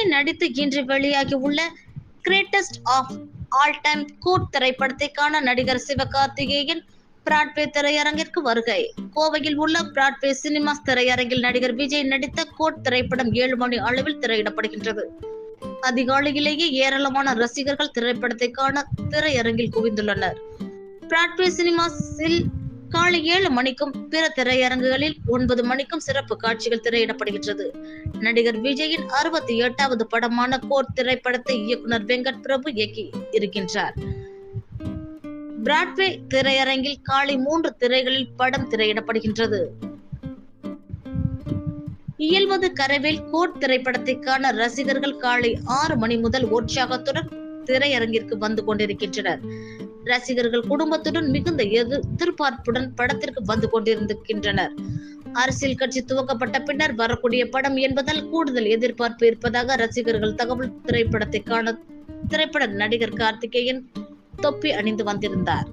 விஜய் நடித்து இன்று வெளியாகி உள்ள கிரேட்டஸ்ட் ஆஃப் ஆல் டைம் கூட் திரைப்படத்தை நடிகர் சிவகார்த்திகேயன் பிராட்வே திரையரங்கிற்கு வருகை. கோவையில் உள்ள பிராட்வே சினிமாஸ் திரையரங்கில் நடிகர் விஜய் நடித்த கோட் திரைப்படம் ஏழு மணி அளவில் திரையிடப்படுகின்றது. அதிகாலையிலேயே ஏராளமான ரசிகர்கள் திரைப்படத்தை காண திரையரங்கில் குவிந்துள்ளனர். பிராட்வே சினிமாஸில் காலை ஏழு மணிக்கும் பிற திரையரங்குகளில் ஒன்பது மணிக்கும் சிறப்பு காட்சிகள் திரையிடப்படுகின்றது. நடிகர் விஜயின் அறுபத்தி எட்டாவது படமான கோர் திரைப்படத்தை இயக்குனர் வெங்கட் பிரபு இயக்கி இருக்கின்றார். பிராட்வே திரையரங்கில் காலை மூன்று திரைகளில் படம் திரையிடப்படுகின்றது. இயல்வது கரவில் கோட் திரைப்படத்தை காண ரசிகர்கள் காலை ஆறு மணி முதல் உற்சாகத்துடன் திரையரங்கிற்கு வந்து கொண்டிருக்கின்றனர். ரசிகர்கள் குடும்பத்துடன் மிகுந்த எதிர்பார்ப்புடன் படத்திற்கு வந்து கொண்டிருக்கின்றனர். அரசியல் கட்சி துவக்கப்பட்ட பின்னர் வரக்கூடிய படம் என்பதால் கூடுதல் எதிர்பார்ப்பு இருப்பதாக ரசிகர்கள் தகவல் திரைப்படத்தை காண திரைப்பட நடிகர் கார்த்திகேயன் தொப்பி அணிந்து வந்திருந்தார்.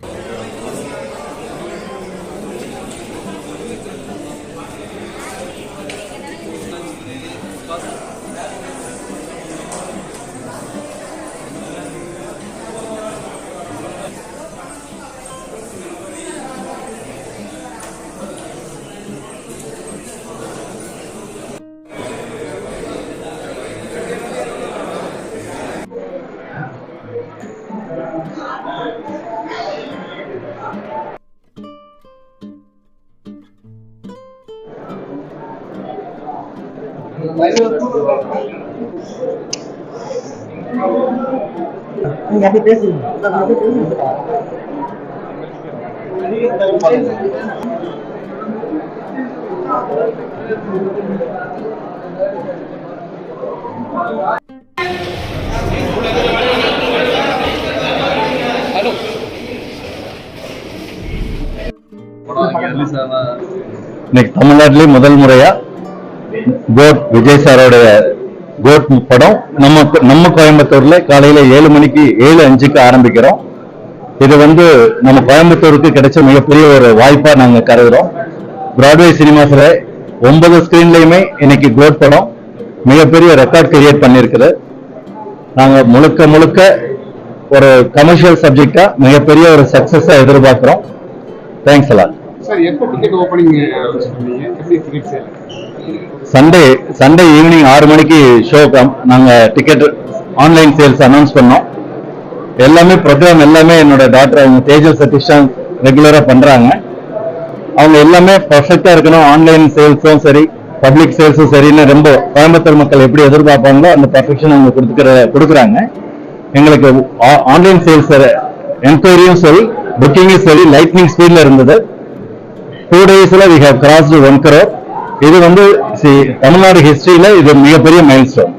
நீங்க அப்படி பேசுங்க இன்னைக்கு தமிழ்நாட்டிலேயே முதல் முறையா கோட் விஜய் சாரோடைய கோட் படம் நம்ம நம்ம கோயம்புத்தூர்ல காலையில ஏழு மணிக்கு ஏழு அஞ்சுக்கு ஆரம்பிக்கிறோம். இது வந்து நம்ம கோயம்புத்தூருக்கு கிடைச்ச மிகப்பெரிய ஒரு வாய்ப்பா நாங்க கருதுறோம். பிராட்வே சினிமாஸ்ல ஒன்பது ஸ்கிரீன்லயுமே இன்னைக்கு கோட் படம் மிகப்பெரிய ரெக்கார்ட் கிரியேட் பண்ணியிருக்குது நாங்க முழுக்க முழுக்க ஒரு கமர்ஷியல் சப்ஜெக்டா மிகப்பெரிய ஒரு சக்சஸா எதிர்பார்க்கிறோம். தேங்க்ஸ் அலாட் சார் எப்போ டிக்கெட் ஓப்பனிங் எப்படி சண்டே சண்டே ஈவினிங் ஆறு மணிக்கு ஷோ நாங்கள் டிக்கெட் ஆன்லைன் சேல்ஸ் அனௌன்ஸ் பண்ணோம். எல்லாமே ப்ரோக்ராம் எல்லாமே என்னோட டாக்டர் அவங்க தேஜல் சதீஷா ரெகுலராக பண்ணுறாங்க அவங்க எல்லாமே பர்ஃபெக்டாக இருக்கணும். ஆன்லைன் சேல்ஸும் சரி பப்ளிக் சேல்ஸும் சரின்னு ரொம்ப கோயம்புத்தூர் மக்கள் எப்படி எதிர்பார்ப்பாங்களோ அந்த பர்ஃபெக்ஷன் அவங்க கொடுத்துக்கிற கொடுக்குறாங்க. எங்களுக்கு ஆன்லைன் சேல்ஸ் என்கொயரியும் சரி புக்கிங்கும் சரி லைட்னிங் ஸ்பீடில் இருந்தது. டூ டேஸில் we have crossed one crore. இது வந்து தமிழ்நாடு ஹிஸ்டரியில இது மிகப்பெரிய மைல் ஸ்டோன்